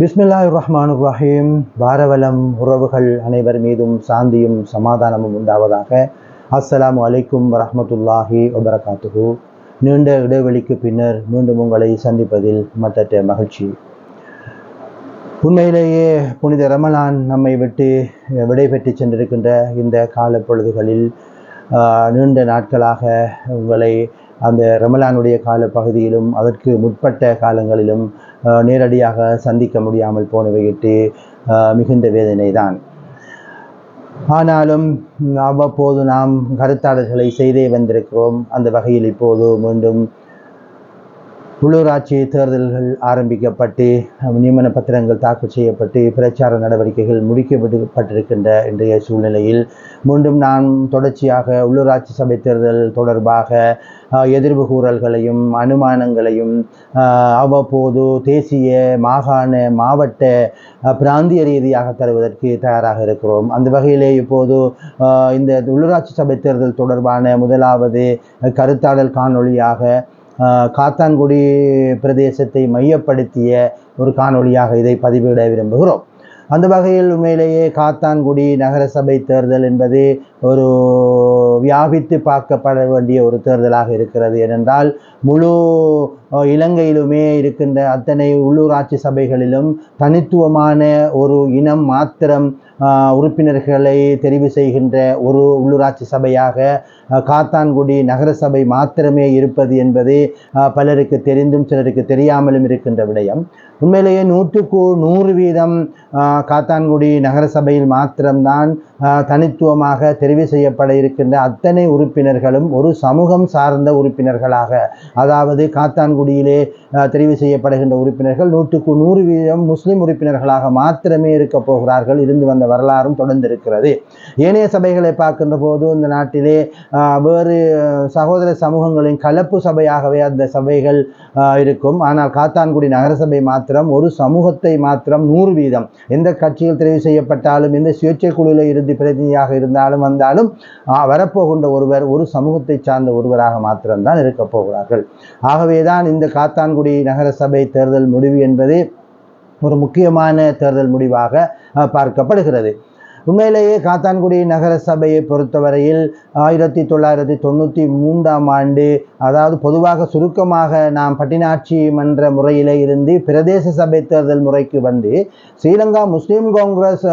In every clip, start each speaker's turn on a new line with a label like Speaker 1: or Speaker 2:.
Speaker 1: பிஸ்மில்லாய் ரஹ்மான் ரஹீம் பாரவலம் உறவுகள் அனைவர் மீதும் சாந்தியும் சமாதானமும் உண்டாவதாக அஸ்ஸலாம் அலைக்கும் வரமத்துல்லாஹி வபரகாத்துகு நீண்ட இடைவெளிக்கு பின்னர் மீண்டும் உங்களை சந்திப்பதில் மற்ற மகிழ்ச்சி உண்மையிலேயே புனித ரமலான் நம்மை விட்டு விடைபெற்று சென்றிருக்கின்ற இந்த கால பொழுதுகளில் நீண்ட நாட்களாக உங்களை அந்த ரமலானுடைய கால பகுதியிலும் அதற்கு முற்பட்ட காலங்களிலும் நேரடியாக சந்திக்க முடியாமல் போனவையிட்டு மிகுந்த வேதனை தான் ஆனாலும் அவ்வப்போது நாம் கருத்தாளர்களை செய்தே வந்திருக்கிறோம் அந்த வகையில் இப்போது மீண்டும் உள்ளூராட்சி தேர்தல்கள் ஆரம்பிக்கப்பட்டு நியமன பத்திரங்கள் தாக்கல் செய்யப்பட்டு பிரச்சார நடவடிக்கைகள் முடிக்கப்பட்டிருக்கின்ற இன்றைய சூழ்நிலையில் மீண்டும் நான் தொடர்ச்சியாக உள்ளூராட்சி சபை தேர்தல் தொடர்பாக எதிர்வு கூறல்களையும் அனுமானங்களையும் அவ்வப்போது தேசிய மாகாண மாவட்ட பிராந்திய ரீதியாக தருவதற்கு தயாராக இருக்கிறோம் அந்த வகையிலே இப்போது இந்த உள்ளூராட்சி சபை தேர்தல் தொடர்பான முதலாவது கருத்தாடல் காணொளியாக காத்தான்குடி பிரதேசத்தை மையப்படுத்திய ஒரு காணொளியாக இதை பதிவிட விரும்புகிறோம் அந்த வகையில் உண்மையிலேயே காத்தான்குடி நகரசபை தேர்தல் என்பது ஒரு வியாபித்து பார்க்கப்பட வேண்டிய ஒரு தேர்தலாக இருக்கிறது ஏனென்றால் முழு இலங்கையிலுமே இருக்கின்ற அத்தனை உள்ளூராட்சி சபைகளிலும் தனித்துவமான ஒரு இனம் மாத்திரம் உறுப்பினர்களை தெரிவு செய்கின்ற ஒரு உள்ளூராட்சி சபையாக காத்தான்குடி நகரசபை மாத்திரமே இருப்பது என்பது பலருக்கு தெரிந்தும் சிலருக்கு தெரியாமலும் இருக்கின்ற விடயம் உண்மையிலேயே நூற்றுக்கு நூறு வீதம் காத்தான்குடி நகரசபையில் மாத்திரம்தான் தனித்துவமாக தெரிவு செய்யப்பட இருக்கின்ற அத்தனை உறுப்பினர்களும் ஒரு சமூகம் சார்ந்த உறுப்பினர்களாக அதாவது காத்தான்குடியிலே தெரிவு செய்யப்படுகின்ற உறுப்பினர்கள் நூற்றுக்கு நூறு வீதம் முஸ்லீம் உறுப்பினர்களாக மாத்திரமே இருக்கப் போகிறார்கள் இருந்து வந்த வரலாறும் தொடர்ந்திருக்கிறது ஏனைய சபைகளை பார்க்கின்ற போது இந்த நாட்டிலே வேறு சகோதர சமூகங்களின் கலப்பு சபையாகவே அந்த சபைகள் இருக்கும் ஆனால் காத்தான்குடி நகரசபை மாத்திரம் மாத்திரம் ஒரு சமூகத்தை மாத்திரம் நூறு வீதம் எந்த கட்சியில் தெரிவு செய்யப்பட்டாலும் எந்த சுயேட்சை குழுவில் இருந்து பிரதிநிதியாக இருந்தாலும் வந்தாலும் வரப்போகின்ற ஒருவர் ஒரு சமூகத்தை சார்ந்த ஒருவராக மாத்திரம்தான் இருக்கப் போகிறார்கள் ஆகவேதான் இந்த காத்தான்குடி நகர சபை தேர்தல் முடிவு என்பது ஒரு முக்கியமான தேர்தல் முடிவாக பார்க்கப்படுகிறது உண்மையிலேயே காத்தான்குடி நகர சபையை பொறுத்தவரையில் ஆயிரத்தி தொள்ளாயிரத்தி தொண்ணூற்றி மூன்றாம் ஆண்டு அதாவது பொதுவாக சுருக்கமாக நாம் பட்டினாட்சி மன்ற முறையிலே இருந்து பிரதேச சபை தேர்தல் முறைக்கு வந்து ஸ்ரீலங்கா முஸ்லீம் காங்கிரஸ்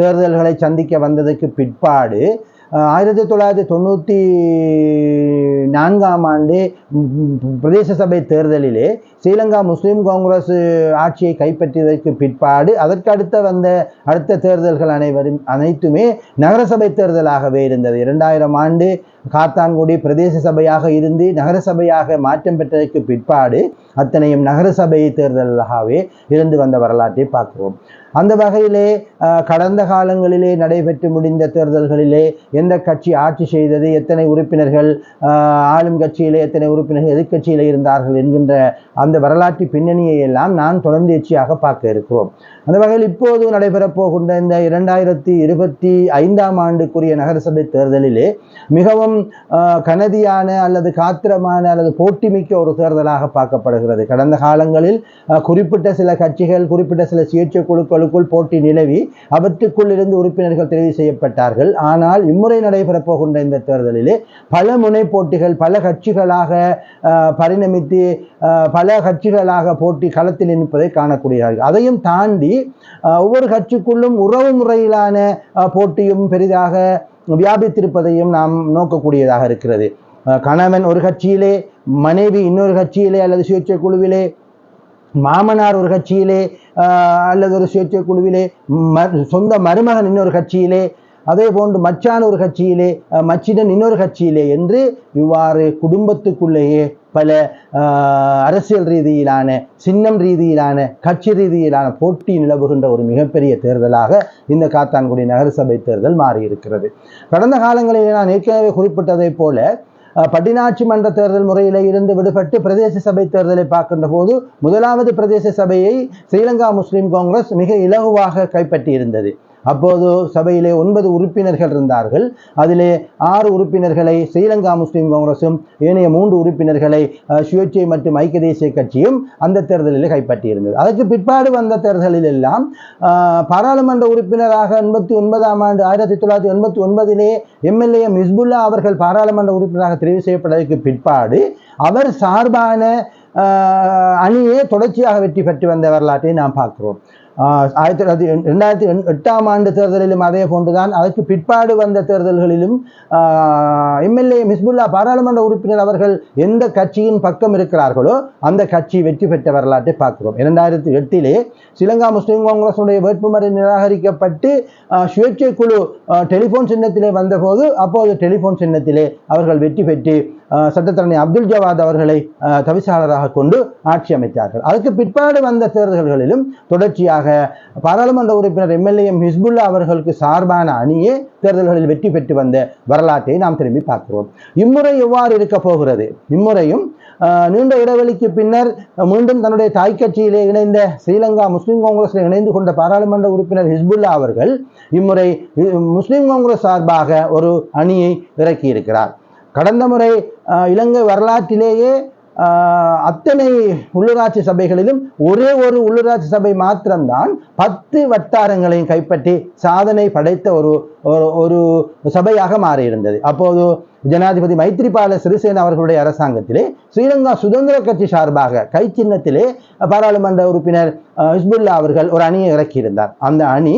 Speaker 1: தேர்தல்களை சந்திக்க வந்ததுக்கு பிற்பாடு ஆயிரத்தி தொள்ளாயிரத்தி தொண்ணூற்றி நான்காம் ஆண்டு பிரதேச சபை தேர்தலிலே ஸ்ரீலங்கா முஸ்லீம் காங்கிரஸ் ஆட்சியை கைப்பற்றியதற்கு பிற்பாடு அதற்கடுத்த வந்த அடுத்த தேர்தல்கள் அனைவரும் அனைத்துமே நகரசபை தேர்தலாகவே இருந்தது இரண்டாயிரம் ஆண்டு காத்தான்குடி பிரதேச சபையாக இருந்து நகர சபையாக மாற்றம் பெற்றதற்கு பிற்பாடு அத்தனையும் நகர தேர்தலாகவே இருந்து வந்த வரலாற்றை பார்க்கிறோம் அந்த வகையிலே கடந்த காலங்களிலே நடைபெற்று முடிந்த தேர்தல்களிலே எந்த கட்சி ஆட்சி செய்தது எத்தனை உறுப்பினர்கள் ஆளும் கட்சியிலே எத்தனை உறுப்பினர்கள் எதிர்க்கட்சியில் இருந்தார்கள் என்கின்ற அந்த வரலாற்று பின்னணியை எல்லாம் நான் தொடர்ந்து எச்சியாக பார்க்க இருக்கிறோம் அந்த வகையில் இப்போது நடைபெறப் போகின்ற இந்த இரண்டாயிரத்தி இருபத்தி ஐந்தாம் ஆண்டுக்குரிய நகரசபை தேர்தலிலே மிகவும் கனதியான அல்லது காத்திரமான அல்லது போட்டிமிக்க ஒரு தேர்தலாக பார்க்கப்படுகிறது கடந்த காலங்களில் குறிப்பிட்ட சில கட்சிகள் குறிப்பிட்ட சில சுயேட்சை குழுக்களுக்குள் போட்டி நிலவி அவற்றுக்குள் இருந்து உறுப்பினர்கள் தெரிவு செய்யப்பட்டார்கள் ஆனால் இம்முறை நடைபெறப் போகின்ற இந்த தேர்தலிலே பல முனை போட்டிகள் பல கட்சிகளாக பரிணமித்து பல கட்சிகளாக போட்டி களத்தில் நிற்பதை காணக்கூடியார்கள் அதையும் தாண்டி ஒவ்வொரு கட்சிக்குள்ளும் உறவு முறையிலான போட்டியும் பெரிதாக வியாபித்திருப்பதையும் நாம் நோக்கக்கூடியதாக இருக்கிறது கணவன் ஒரு கட்சியிலே மனைவி இன்னொரு கட்சியிலே அல்லது சுயேட்சை குழுவிலே மாமனார் ஒரு கட்சியிலே அல்லது ஒரு சுயேட்சை குழுவிலே ம சொந்த மருமகன் இன்னொரு கட்சியிலே அதே போன்று மச்சான் ஒரு கட்சியிலே மச்சிடன் இன்னொரு கட்சியிலே என்று இவ்வாறு குடும்பத்துக்குள்ளேயே பல அரசியல் ரீதியிலான சின்னம் ரீதியிலான கட்சி ரீதியிலான போட்டி நிலவுகின்ற ஒரு மிகப்பெரிய தேர்தலாக இந்த காத்தான்குடி நகரசபை தேர்தல் மாறியிருக்கிறது கடந்த காலங்களில் நான் ஏற்கனவே குறிப்பிட்டதைப் போல பட்டினாட்சி மன்ற தேர்தல் முறையில இருந்து விடுபட்டு பிரதேச சபை தேர்தலை பார்க்கின்ற போது முதலாவது பிரதேச சபையை ஸ்ரீலங்கா முஸ்லிம் காங்கிரஸ் மிக இலகுவாக கைப்பற்றி இருந்தது அப்போது சபையிலே ஒன்பது உறுப்பினர்கள் இருந்தார்கள் அதிலே ஆறு உறுப்பினர்களை ஸ்ரீலங்கா முஸ்லீம் காங்கிரஸும் ஏனைய மூன்று உறுப்பினர்களை சுயேட்சை மற்றும் ஐக்கிய தேசிய கட்சியும் அந்த தேர்தலில் கைப்பற்றியிருந்தது அதற்கு பிற்பாடு வந்த தேர்தலில் எல்லாம் பாராளுமன்ற உறுப்பினராக எண்பத்தி ஒன்பதாம் ஆண்டு ஆயிரத்தி தொள்ளாயிரத்தி எண்பத்தி ஒன்பதிலே எம்எல்ஏ மிஸ்புல்லா அவர்கள் பாராளுமன்ற உறுப்பினராக தெரிவு செய்யப்பட்டதற்கு பிற்பாடு அவர் சார்பான அணியே தொடர்ச்சியாக வெற்றி பெற்று வந்த வரலாற்றை நாம் பார்க்கிறோம் ஆயிரத்தி தொள்ளாயிரத்தி ரெண்டாயிரத்தி எட்டாம் ஆண்டு தேர்தலிலும் அதே போன்றுதான் அதற்கு பிற்பாடு வந்த தேர்தல்களிலும் எம்எல்ஏ மிஸ்புல்லா பாராளுமன்ற உறுப்பினர் அவர்கள் எந்த கட்சியின் பக்கம் இருக்கிறார்களோ அந்த கட்சி வெற்றி பெற்ற வரலாற்றை பார்க்கிறோம் இரண்டாயிரத்தி எட்டிலே சிலங்கா முஸ்லீம் காங்கிரஸுடைய வேட்புமறை நிராகரிக்கப்பட்டு சுயேட்சை குழு டெலிஃபோன் சின்னத்திலே வந்தபோது அப்போது டெலிஃபோன் சின்னத்திலே அவர்கள் வெற்றி பெற்று சட்டத்தரணி அப்துல் ஜவாத் அவர்களை தவிசாளராக கொண்டு ஆட்சி அமைத்தார்கள் அதற்கு பிற்பாடு வந்த தேர்தல்களிலும் தொடர்ச்சியாக சார்பாக பாராளுமன்ற உறுப்பினர் எம்எல்ஏ எம் ஹிஸ்புல்லா அவர்களுக்கு சார்பான அணியே தேர்தல்களில் வெற்றி பெற்று வந்த வரலாற்றை நாம் திரும்பி பார்க்கிறோம் இம்முறை எவ்வாறு இருக்க போகிறது இம்முறையும் நீண்ட இடைவெளிக்கு பின்னர் மீண்டும் தன்னுடைய தாய் கட்சியிலே இணைந்த ஸ்ரீலங்கா முஸ்லீம் காங்கிரஸில் இணைந்து கொண்ட பாராளுமன்ற உறுப்பினர் ஹிஸ்புல்லா அவர்கள் இம்முறை முஸ்லீம் காங்கிரஸ் சார்பாக ஒரு அணியை இறக்கியிருக்கிறார் கடந்த முறை இலங்கை வரலாற்றிலேயே அத்தனை உள்ளூராட்சி சபைகளிலும் ஒரே ஒரு உள்ளூராட்சி சபை மாத்திரம்தான் பத்து வட்டாரங்களையும் கைப்பற்றி சாதனை படைத்த ஒரு ஒரு சபையாக மாறியிருந்தது அப்போது ஜனாதிபதி மைத்ரிபால சிறிசேன அவர்களுடைய அரசாங்கத்திலே ஸ்ரீலங்கா சுதந்திர கட்சி சார்பாக கை சின்னத்திலே பாராளுமன்ற உறுப்பினர் ஹிஸ்புல்லா அவர்கள் ஒரு அணியை இறக்கியிருந்தார் அந்த அணி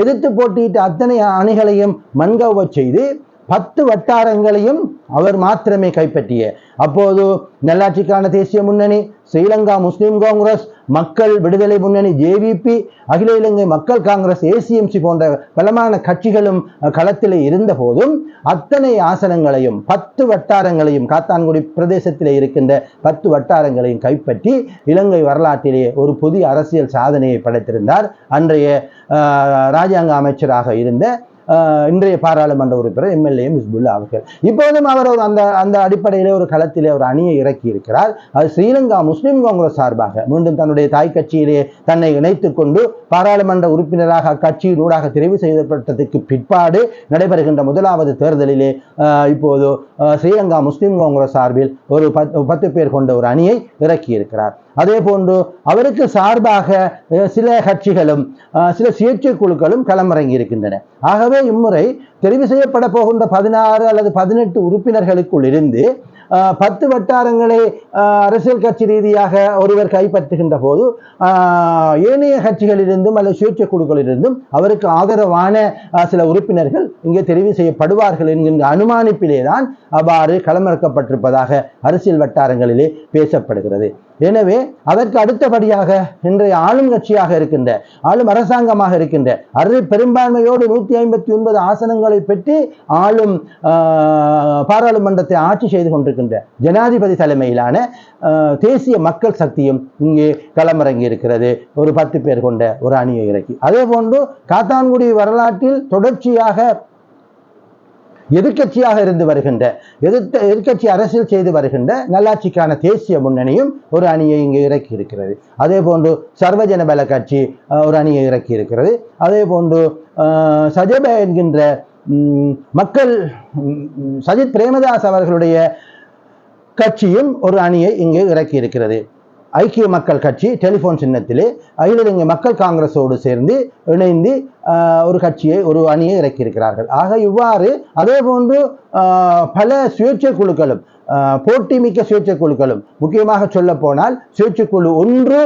Speaker 1: எதிர்த்து போட்டியிட்ட அத்தனை அணிகளையும் மண்கவ செய்து பத்து வட்டாரங்களையும் அவர் மாத்திரமே கைப்பற்றிய அப்போது நல்லாட்சிக்கான தேசிய முன்னணி ஸ்ரீலங்கா முஸ்லிம் காங்கிரஸ் மக்கள் விடுதலை முன்னணி ஜேவிபி அகில இலங்கை மக்கள் காங்கிரஸ் ஏசிஎம்சி போன்ற பலமான கட்சிகளும் களத்தில் இருந்த போதும் அத்தனை ஆசனங்களையும் பத்து வட்டாரங்களையும் காத்தான்குடி பிரதேசத்தில் இருக்கின்ற பத்து வட்டாரங்களையும் கைப்பற்றி இலங்கை வரலாற்றிலேயே ஒரு புதிய அரசியல் சாதனையை படைத்திருந்தார் அன்றைய ராஜாங்க அமைச்சராக இருந்த இன்றைய பாராளுமன்ற உறுப்பினர் எம்எல்ஏ மிஸ்புல்லா அவர்கள் இப்போதும் அவர் ஒரு அந்த அந்த அடிப்படையிலே ஒரு களத்திலே ஒரு அணியை இறக்கி இருக்கிறார் அது ஸ்ரீலங்கா முஸ்லீம் காங்கிரஸ் சார்பாக மீண்டும் தன்னுடைய தாய் கட்சியிலே தன்னை இணைத்துக் கொண்டு பாராளுமன்ற உறுப்பினராக அக்கட்சியின் ஊடாக தெரிவு செய்யப்பட்டதுக்கு பிற்பாடு நடைபெறுகின்ற முதலாவது தேர்தலிலே இப்போது ஸ்ரீலங்கா முஸ்லிம் காங்கிரஸ் சார்பில் ஒரு பத்து பேர் கொண்ட ஒரு அணியை இறக்கியிருக்கிறார் அதே போன்று அவருக்கு சார்பாக சில கட்சிகளும் சில சுயேட்சை குழுக்களும் களமிறங்கி இருக்கின்றன ஆகவே இம்முறை தெரிவு செய்யப்பட போகின்ற பதினாறு அல்லது பதினெட்டு உறுப்பினர்களுக்குள் இருந்து பத்து வட்டாரங்களை அரசியல் கட்சி ரீதியாக ஒருவர் கைப்பற்றுகின்ற போது ஏனைய கட்சிகளிலிருந்தும் அல்லது சுயேட்சை குழுக்களிலிருந்தும் அவருக்கு ஆதரவான சில உறுப்பினர்கள் இங்கே தெரிவு செய்யப்படுவார்கள் என்கின்ற அனுமானிப்பிலே தான் அவ்வாறு களமிறக்கப்பட்டிருப்பதாக அரசியல் வட்டாரங்களிலே பேசப்படுகிறது எனவே அதற்கு அடுத்தபடியாக இன்றைய ஆளும் கட்சியாக இருக்கின்ற ஆளும் அரசாங்கமாக இருக்கின்ற அரு பெரும்பான்மையோடு நூத்தி ஐம்பத்தி ஒன்பது ஆசனங்களை பெற்று ஆளும் பாராளுமன்றத்தை ஆட்சி செய்து கொண்டிருக்கிறார் இருக்கின்ற ஜனாதிபதி தலைமையிலான தேசிய மக்கள் சக்தியும் இங்கே களமிறங்கி இருக்கிறது ஒரு பத்து பேர் கொண்ட ஒரு அணியை இறக்கி அதே போன்று காத்தான்குடி வரலாற்றில் தொடர்ச்சியாக எதிர்கட்சியாக இருந்து வருகின்ற எதிர்த்த எதிர்கட்சி அரசியல் செய்து வருகின்ற நல்லாட்சிக்கான தேசிய முன்னணியும் ஒரு அணியை இங்கே இறக்கி இருக்கிறது அதே போன்று சர்வஜன பல கட்சி ஒரு அணியை இறக்கி இருக்கிறது அதே போன்று சஜப என்கின்ற மக்கள் சஜித் பிரேமதாஸ் அவர்களுடைய கட்சியும் ஒரு அணியை இங்கே இறக்கி இருக்கிறது ஐக்கிய மக்கள் கட்சி டெலிஃபோன் சின்னத்திலே இங்கே மக்கள் காங்கிரஸோடு சேர்ந்து இணைந்து ஒரு கட்சியை ஒரு அணியை இறக்கியிருக்கிறார்கள் ஆக இவ்வாறு அதே போன்று பல சுயேட்சை குழுக்களும் போட்டி மிக்க சுயேட்சை குழுக்களும் முக்கியமாக சொல்ல போனால் சுயேட்சை குழு ஒன்று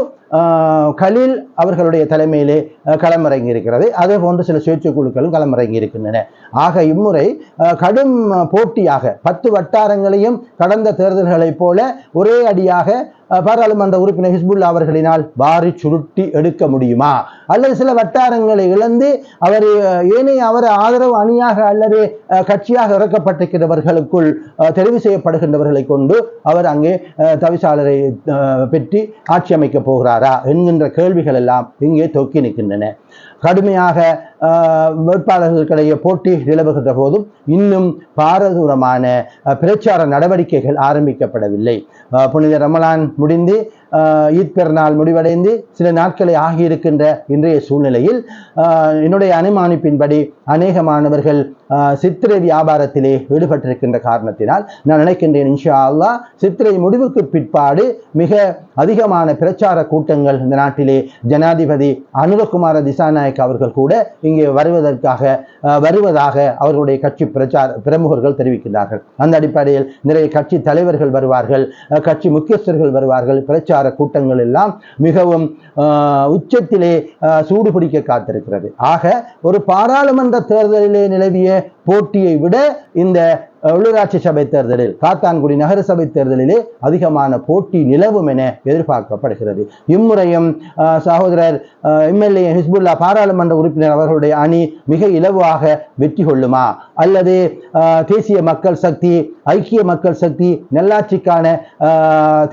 Speaker 1: கலில் அவர்களுடைய தலைமையிலே களமிறங்கி இருக்கிறது அதே போன்று சில சுயேட்சை குழுக்களும் களமிறங்கி இருக்கின்றன ஆக இம்முறை கடும் போட்டியாக பத்து வட்டாரங்களையும் கடந்த தேர்தல்களைப் போல ஒரே அடியாக பாராளுமன்ற உறுப்பினர் ஹிஸ்புல்லா அவர்களினால் வாரி சுருட்டி எடுக்க முடியுமா அல்லது சில வட்டாரங்களை இழந்து அவர் ஏனைய அவர் ஆதரவு அணியாக அல்லது கட்சியாக இறக்கப்பட்டிருக்கிறவர்களுக்குள் தெரிவு செய்யப்படுகின்ற என்றவர்களை கொண்டு அவர் அங்கே தவிசாளரை பெற்றி ஆட்சி அமைக்கப் போகிறாரா என்கின்ற கேள்விகள் எல்லாம் இங்கே தொக்கி நிற்கின்றன கடுமையாக வேட்பாளர்களுக்கிடையே போட்டி நிலவுகின்ற போதும் இன்னும் பாரதூரமான பிரச்சார நடவடிக்கைகள் ஆரம்பிக்கப்படவில்லை புனித ரமலான் முடிந்து ஈத் பெருநாள் முடிவடைந்து சில நாட்களை ஆகியிருக்கின்ற இன்றைய சூழ்நிலையில் என்னுடைய அனுமானிப்பின்படி அநேகமானவர்கள் சித்திரை வியாபாரத்திலே ஈடுபட்டிருக்கின்ற காரணத்தினால் நான் நினைக்கின்றேன் இன்ஷா அல்லா சித்திரை முடிவுக்கு பிற்பாடு மிக அதிகமான பிரச்சார கூட்டங்கள் இந்த நாட்டிலே ஜனாதிபதி அனுரகுமார திசாநாயக் அவர்கள் கூட இங்கே வருவதற்காக வருவதாக அவர்களுடைய கட்சி பிரச்சார பிரமுகர்கள் தெரிவிக்கின்றார்கள் அந்த அடிப்படையில் நிறைய கட்சி தலைவர்கள் வருவார்கள் கட்சி முக்கியஸ்தர்கள் வருவார்கள் பிரச்சார கூட்டங்கள் எல்லாம் மிகவும் உச்சத்திலே சூடுபிடிக்க காத்திருக்கிறது ஆக ஒரு பாராளுமன்ற தேர்தலிலே நிலவிய போட்டியை விட இந்த உள்ளூராட்சி சபை தேர்தலில் காத்தான்குடி நகரசபை தேர்தலிலே அதிகமான போட்டி நிலவும் என எதிர்பார்க்கப்படுகிறது இம்முறையும் சகோதரர் எம்எல்ஏ ஹிஸ்புல்லா பாராளுமன்ற உறுப்பினர் அவர்களுடைய அணி மிக இலவாக வெற்றி கொள்ளுமா அல்லது தேசிய மக்கள் சக்தி ஐக்கிய மக்கள் சக்தி நல்லாட்சிக்கான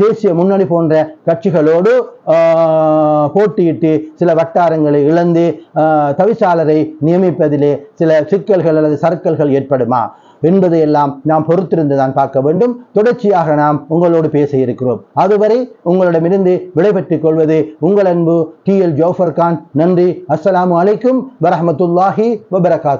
Speaker 1: தேசிய முன்னணி போன்ற கட்சிகளோடு போட்டியிட்டு சில வட்டாரங்களை இழந்து தவிசாளரை நியமிப்பதிலே சில சிக்கல்கள் அல்லது சர்க்கல்கள் ஏற்படுமா என்பதை எல்லாம் நாம் பொறுத்திருந்து தான் பார்க்க வேண்டும் தொடர்ச்சியாக நாம் உங்களோடு பேச இருக்கிறோம் அதுவரை உங்களிடமிருந்து விடைபெற்றுக் கொள்வது உங்கள் அன்பு டி எல் ஜோஃபர் கான் நன்றி அஸ்லாம் அலைக்கும் வரமத்துல்லாஹி வபரகாத்